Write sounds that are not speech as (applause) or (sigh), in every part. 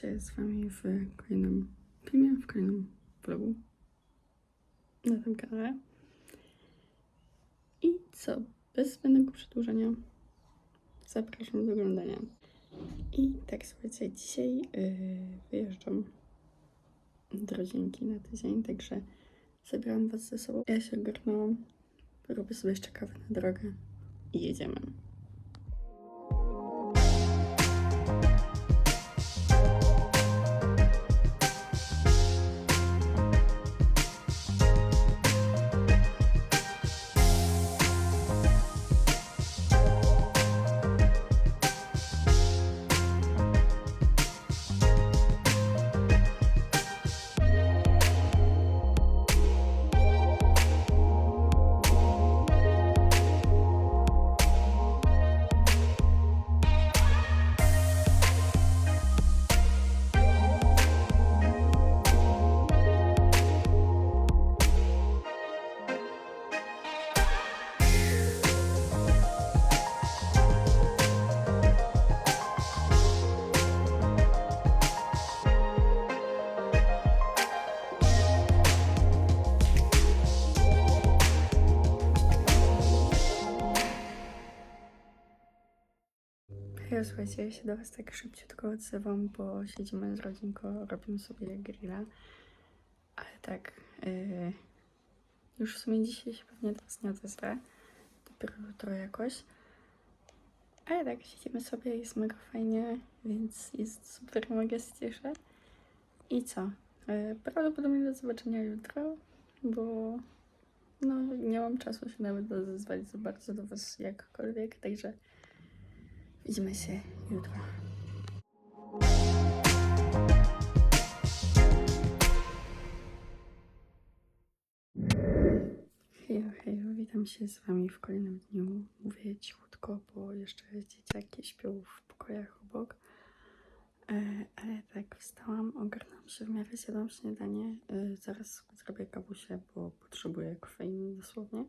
Się z Wami w kolejnym filmie, w kolejnym vlogu na tym kanale. I co? Bez zbędnego przedłużenia zapraszam do oglądania. I tak słuchajcie, dzisiaj yy, wyjeżdżam do rodzinki na tydzień, także zabieram Was ze sobą. Ja się ogarnęłam, robię sobie jeszcze kawę na drogę i jedziemy. Ja słuchajcie, ja się do Was tak szybciutko odzywam, bo siedzimy z rodzinką, robimy sobie grilla. Ale tak, yy, już w sumie dzisiaj się pewnie do Was nie odezwę. Dopiero jutro jakoś. Ale tak, siedzimy sobie, jest mega fajnie, więc jest super mega się cieszę. I co? Yy, prawdopodobnie do zobaczenia jutro, bo no, nie mam czasu się nawet odezwać za bardzo do Was jakkolwiek, także Widzimy się jutro. Hejo, hejo, witam się z Wami w kolejnym dniu. Mówię cichutko, bo jeszcze dzieciaki śpią w pokojach obok. E, ale tak, wstałam, ogarnęłam się w miarę, zjadłam śniadanie. E, zaraz zrobię kawusie, bo potrzebuję kofeiny dosłownie.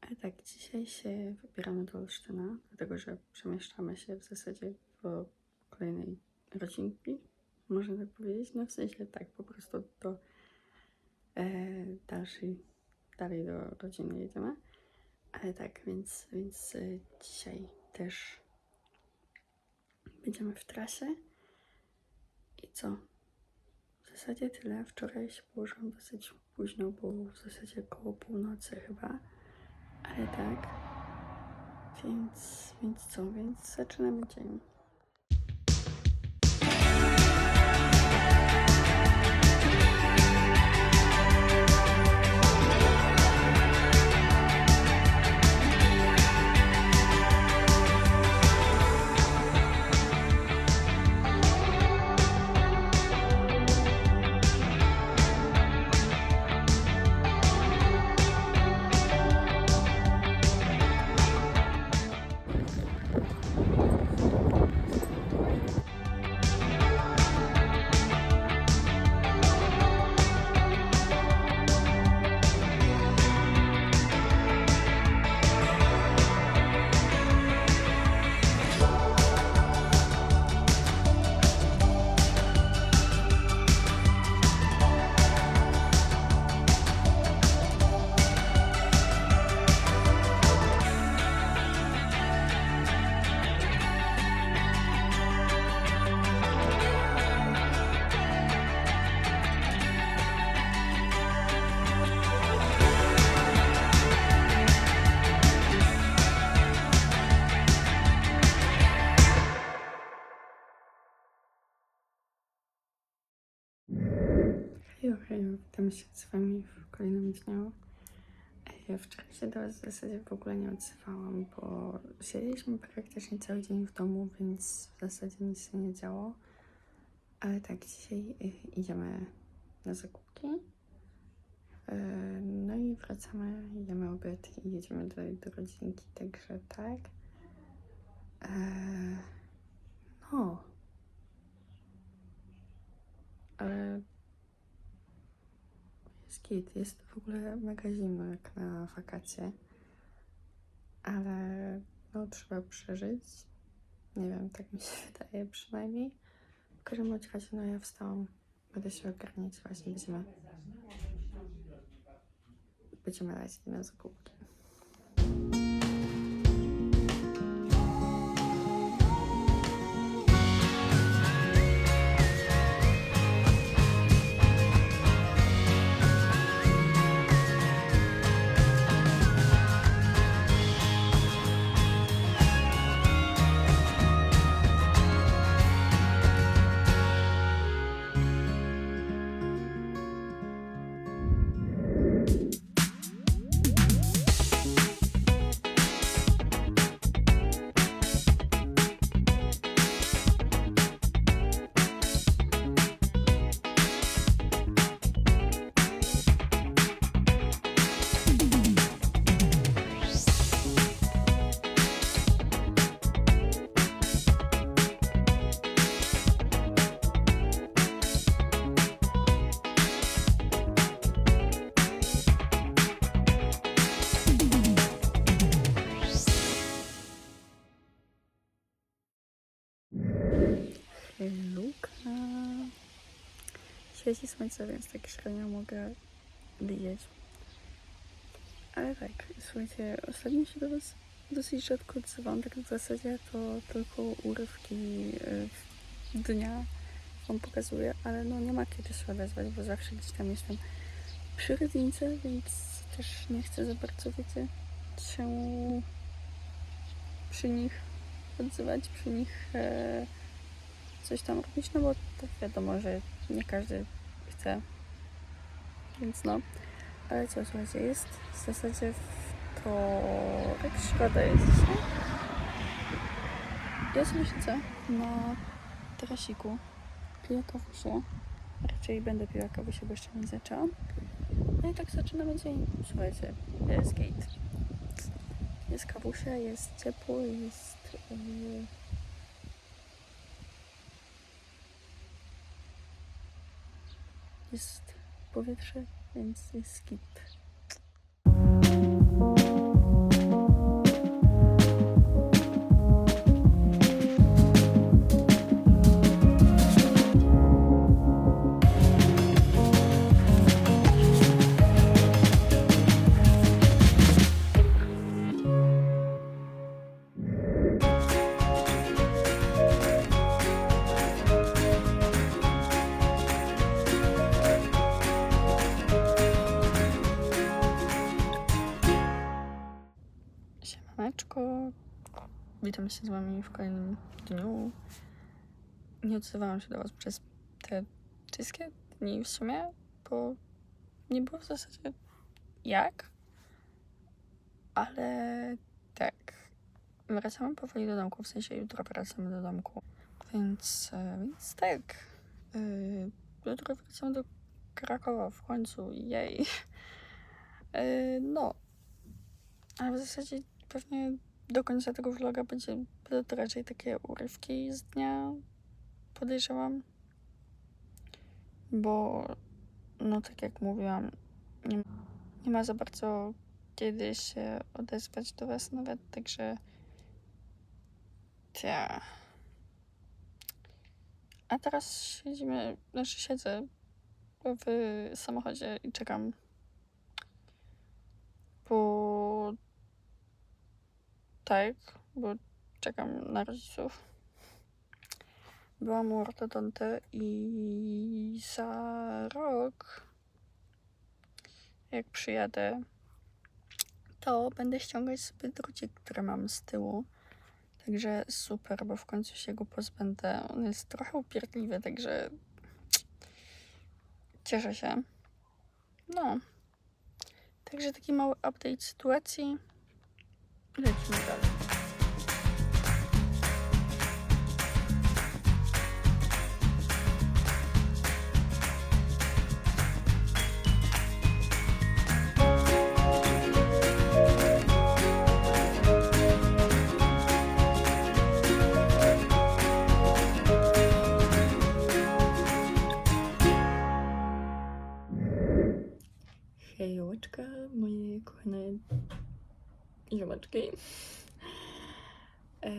Ale tak, dzisiaj się wybieramy do Olsztyna, dlatego że przemieszczamy się w zasadzie w kolejnej rodzinki, można tak powiedzieć. No w sensie tak, po prostu do e, dalszej, dalej do rodziny jedziemy. Ale tak, więc, więc e, dzisiaj też będziemy w trasie. I co? W zasadzie tyle. Wczoraj się położyłam dosyć późno, bo w zasadzie koło północy chyba. Ale tak. Więc, więc co? Więc zaczynamy dzień. Wami w kolejnym dniu. Ja wczoraj się do Was w zasadzie w ogóle nie odzywałam, bo siedzieliśmy praktycznie cały dzień w domu, więc w zasadzie nic się nie działo. Ale tak, dzisiaj y, idziemy na zakupki. Y, No i wracamy, jemy obiad i jedziemy do, do rodzinki, także tak. No. Ale git, jest w ogóle mega zimno jak na wakacje, ale no trzeba przeżyć. Nie wiem, tak mi się (laughs) wydaje przynajmniej. każdym bądź razie, no ja wstałam. Będę się ogarniać właśnie, będziemy... Będziemy lecieć na zakupki. Świeci słońce, więc tak średnio mogę widzieć. Ale tak, słuchajcie, ostatnio się do Was dosyć rzadko odzywam, tak w zasadzie to tylko urywki y, dnia Wam pokazuję, ale no nie ma kiedy się odezwać, bo zawsze gdzieś tam jestem przy rodzince, więc też nie chcę za bardzo, wiecie, się przy nich odzywać, przy nich e, coś tam robić, no bo to wiadomo, że nie każdy chce. Więc no, ale co, słuchajcie, jest w zasadzie wtorek, środa jest dzisiaj. Ja sobie siedzę na terasiku, piję kawusie. Raczej będę piła kawusie, bo jeszcze nie zaczęłam. No i tak zaczynamy dzień. Słuchajcie, jest gate. Jest kawusia, jest ciepło, jest... Yy, jest powietrze, więc jest git. Się z Wami w kolejnym dniu. Nie odzywałam się do Was przez te wszystkie dni w sumie, bo nie było w zasadzie jak. Ale tak. Wracamy powoli do domku, w sensie jutro wracamy do domku. Więc, e, więc tak. Yy, jutro wracamy do Krakowa w końcu. Jej. Yy, no. Ale w zasadzie pewnie do końca tego vloga będzie będą raczej takie urywki z dnia, podejrzewam. Bo, no tak jak mówiłam, nie, nie ma za bardzo kiedy się odezwać do Was nawet, także ja. A teraz siedzimy, znaczy siedzę w samochodzie i czekam, bo tak, bo czekam na rodziców. Byłam u ortodonty i za rok, jak przyjadę, to będę ściągać sobie drucik, który mam z tyłu. Także super, bo w końcu się go pozbędę. On jest trochę upierdliwy, także cieszę się. No. Także taki mały update sytuacji. Lecimy dalej. Hejoweczka, moje kochane ziomeczki. E,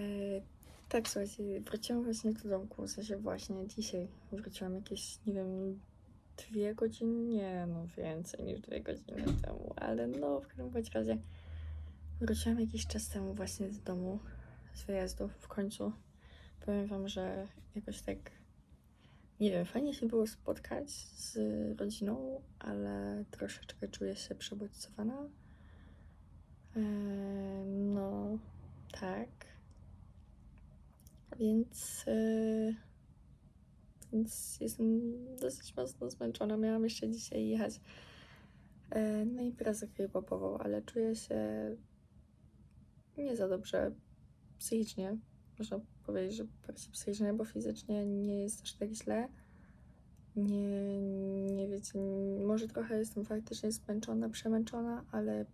Tak, słuchajcie, wróciłam właśnie do domku, w sensie właśnie dzisiaj wróciłam jakieś, nie wiem, dwie godziny, nie no więcej niż dwie godziny temu, ale no w każdym razie wróciłam jakiś czas temu właśnie z domu, z wyjazdu w końcu. Powiem wam, że jakoś tak, nie wiem, fajnie się było spotkać z rodziną, ale troszeczkę czuję się przebodźcowana. No, tak. Więc, e, więc jestem dosyć mocno zmęczona. Miałam jeszcze dzisiaj jechać e, na imprezę K-popową, ale czuję się nie za dobrze psychicznie. Można powiedzieć, że bardziej psychicznie, bo fizycznie nie jest aż tak źle. Nie, nie wiecie, może trochę jestem faktycznie zmęczona, przemęczona, ale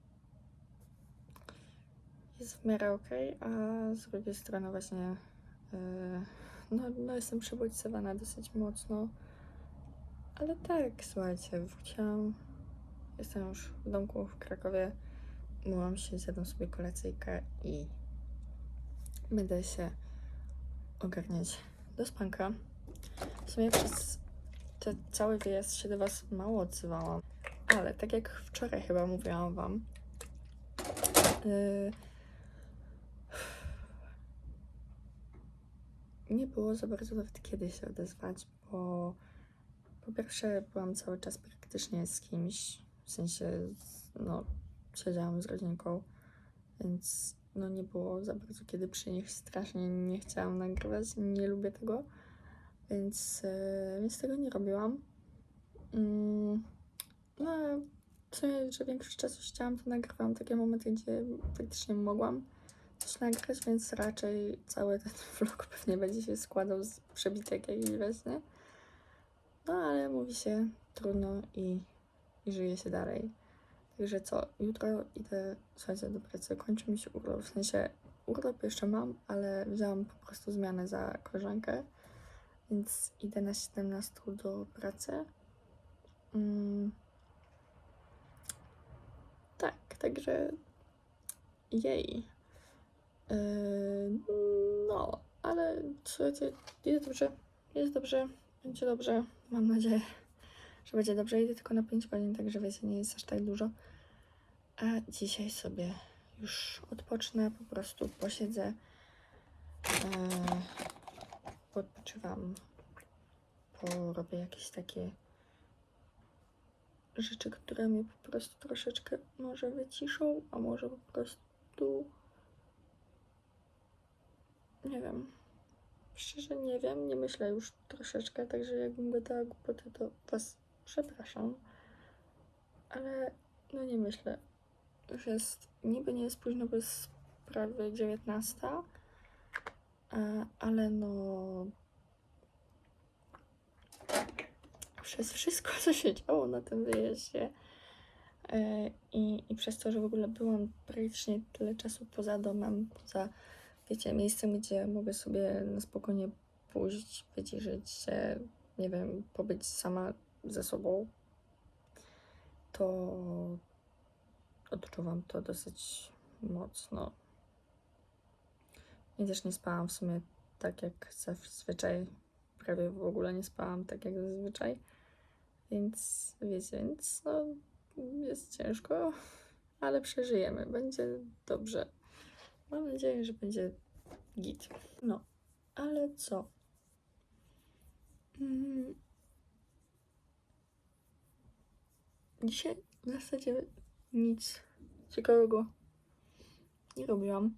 jest w miarę okej, a z drugiej strony właśnie e, no, no jestem przebodźcowana dosyć mocno. Ale tak, słuchajcie, wróciłam, jestem już w domku w Krakowie, umyłam się, zjadłam sobie kolacyjkę i będę się ogarniać do spanka. W sumie przez ten cały wyjazd się do Was mało odzywałam, ale tak jak wczoraj chyba mówiłam Wam, yy, nie było za bardzo nawet kiedy się odezwać, bo po pierwsze byłam cały czas praktycznie z kimś, w sensie no, siedziałam z rodzinką, więc no nie było za bardzo kiedy przy nich, strasznie nie chciałam nagrywać, nie lubię tego, więc, yy, więc tego nie robiłam. Mm, no, w sumie, że większość czasu chciałam, to nagrywałam takie momenty, gdzie faktycznie mogłam coś nagrać, więc raczej cały ten (laughs) vlog pewnie będzie się składał z przebitek jakichś właśnie. No ale mówi się trudno i, i żyje się dalej. Także co, jutro idę, słuchajcie, do pracy, kończy mi się urlop, w sensie urlop jeszcze mam, ale wzięłam po prostu zmianę za koleżankę, więc idę na 17 do pracy. Mm. Tak, także jej. No, ale słuchajcie, jest dobrze, jest dobrze, będzie dobrze. Mam nadzieję, że będzie dobrze. Idę tylko na 5 godzin, także wiecie, nie jest aż tak dużo. A dzisiaj sobie już odpocznę, po prostu posiedzę, yy, odpoczywam, porobię jakieś takie rzeczy, które mnie po prostu troszeczkę może wyciszą, a może po prostu nie wiem. Szczerze nie wiem, nie myślę już troszeczkę, także jakbym gadała głupoty, to was przepraszam. Ale no nie myślę. Już jest, niby nie jest późno, bo jest prawie 19, e, ale no przez wszystko, co się działo na tym wyjeździe e, i, i przez to, że w ogóle byłam praktycznie tyle czasu poza domem, poza wiecie, miejscem, gdzie mogę sobie na spokojnie pójść, wyciszyć się, nie wiem, pobyć sama ze sobą, to odczuwam to dosyć mocno. I też nie spałam w sumie tak jak zazwyczaj. Prawie w ogóle nie spałam tak jak zazwyczaj. Więc wiecie, więc no, jest ciężko, ale przeżyjemy. Będzie dobrze. Mam nadzieję, że będzie git. No, ale co? Mm. Dzisiaj w zasadzie nic ciekawego nie robiłam.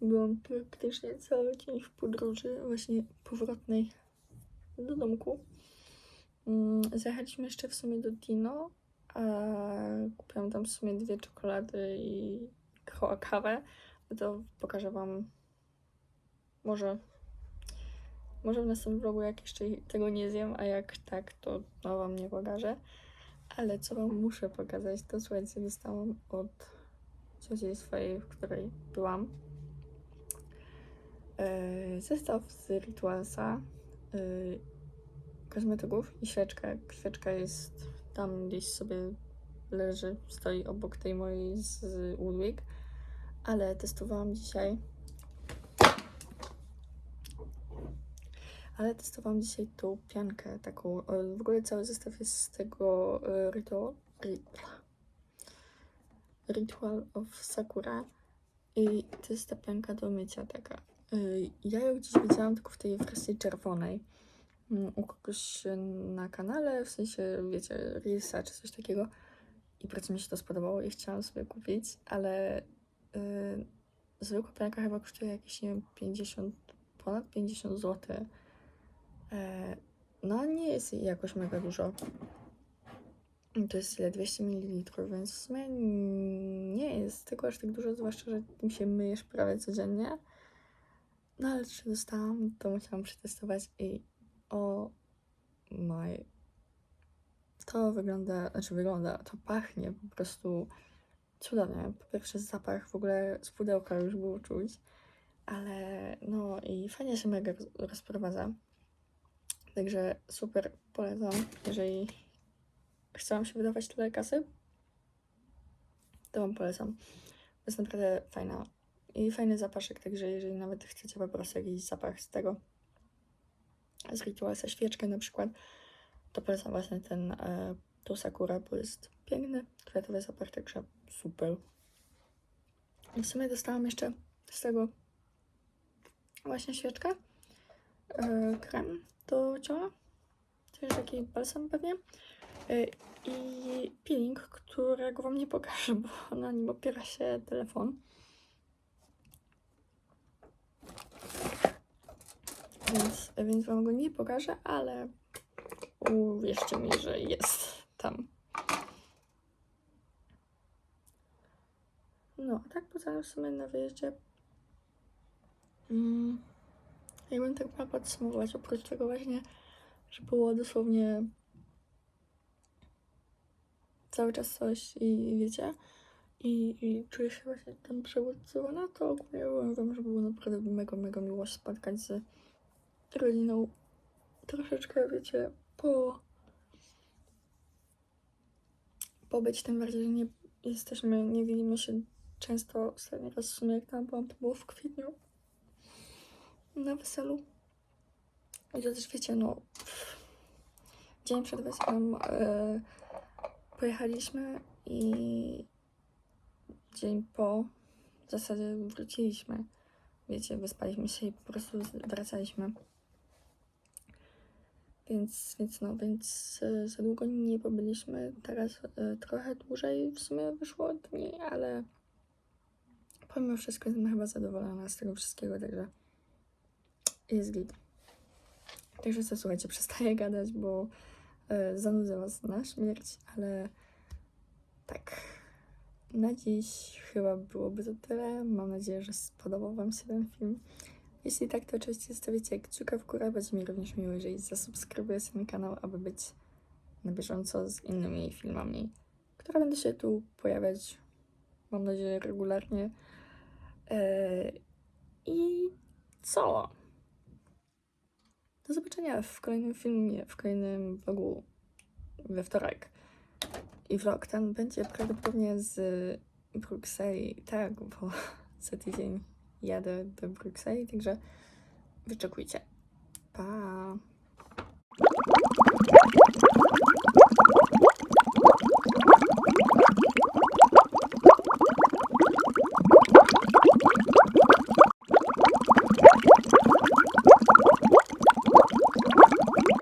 Byłam praktycznie cały dzień w podróży, właśnie powrotnej do domku. Mm, Zjechaliśmy jeszcze w sumie do Dino, a kupiłam tam w sumie dwie czekolady i kawę. To pokażę Wam może może w następnym vlogu, jak jeszcze tego nie zjem, a jak tak, to no Wam nie pokażę. Ale co Wam muszę pokazać, to słuchajcie, dostałam od cioci swojej, w której byłam, yy, zestaw z Ritualsa, yy, kosmetyków i świeczkę. Świeczka jest tam gdzieś sobie leży, stoi obok tej mojej z Woodwick, ale testowałam dzisiaj ale testowałam dzisiaj tą piankę taką. W ogóle cały zestaw jest z tego e, Ritual, Rit- Ritual of Sakura i to jest ta pianka do mycia taka. E, Ja ją gdzieś widziałam tylko w tej wersji czerwonej mm, u kogoś na kanale, w sensie, wiecie, Reelsa czy coś takiego. I bardzo mi się to spodobało i chciałam sobie kupić, ale zwykła pianka chyba kosztuje jakieś, nie wiem, 50, ponad 50 zł. E, no, nie jest jej jakoś mega dużo. To jest ile? 200 ml, więc w sumie nie jest tego aż tak dużo, zwłaszcza, że tym się myjesz prawie codziennie. No ale czy dostałam, to musiałam przetestować i o my. To wygląda, znaczy wygląda, to pachnie po prostu cudownie. Po pierwsze zapach w ogóle z pudełka już było czuć, ale no i fajnie się mega roz- rozprowadza. Także super polecam, jeżeli chciałam się wydawać tyle kasy, to wam polecam. Jest naprawdę fajna i fajny zapaszek, także jeżeli nawet chcecie po prostu jakiś zapach z tego, z Ritualsa świeczkę na przykład, to polecam właśnie ten, e, Sakura, bo jest piękny, kwiatowy zapach, także super. I w sumie dostałam jeszcze z tego właśnie świeczkę, e, krem do ciała, też taki balsam pewnie e, i peeling, którego wam nie pokażę, bo na nim opiera się telefon. Więc, więc wam go nie pokażę, ale uwierzcie mi, że jest tam. No, a tak poza w sumie na wyjeździe. Mm, jakbym tak miała podsumować, oprócz tego właśnie, że było dosłownie cały czas coś i wiecie, i, i czuję się właśnie tam przebudzowana, to ogólnie uważam, że było naprawdę mega, mega miło spotkać z rodziną. Troszeczkę, wiecie, po pobyć, tym bardziej, że nie jesteśmy, nie widzimy się często. Ostatni raz w sumie jak tam byłam, to było w kwietniu na weselu. I to też wiecie, no dzień przed weselem e, pojechaliśmy i dzień po w zasadzie wróciliśmy. Wiecie, wyspaliśmy się i po prostu wracaliśmy. Więc, więc no, więc e, za długo nie pobyliśmy. Teraz e, trochę dłużej w sumie wyszło dni, ale pomimo wszystko jestem chyba zadowolona z tego wszystkiego, także jest git. Także co, słuchajcie, (laughs) przestaję gadać, bo e, zanudzę was na śmierć, ale tak. Na dziś chyba byłoby to tyle. Mam nadzieję, że spodobał wam się ten film. Jeśli tak, to oczywiście stawicie kciuka w górę. Będzie mi również miło, jeżeli zasubskrybujecie ten kanał, aby być na bieżąco z innymi filmami, które będą się tu pojawiać, mam nadzieję, regularnie. Eee, I co? Do zobaczenia w kolejnym filmie, w kolejnym vlogu we wtorek. I vlog ten będzie prawdopodobnie z Brukseli, tak, bo (laughs) za tydzień jadę do Brukseli, także wyczekujcie. Pa!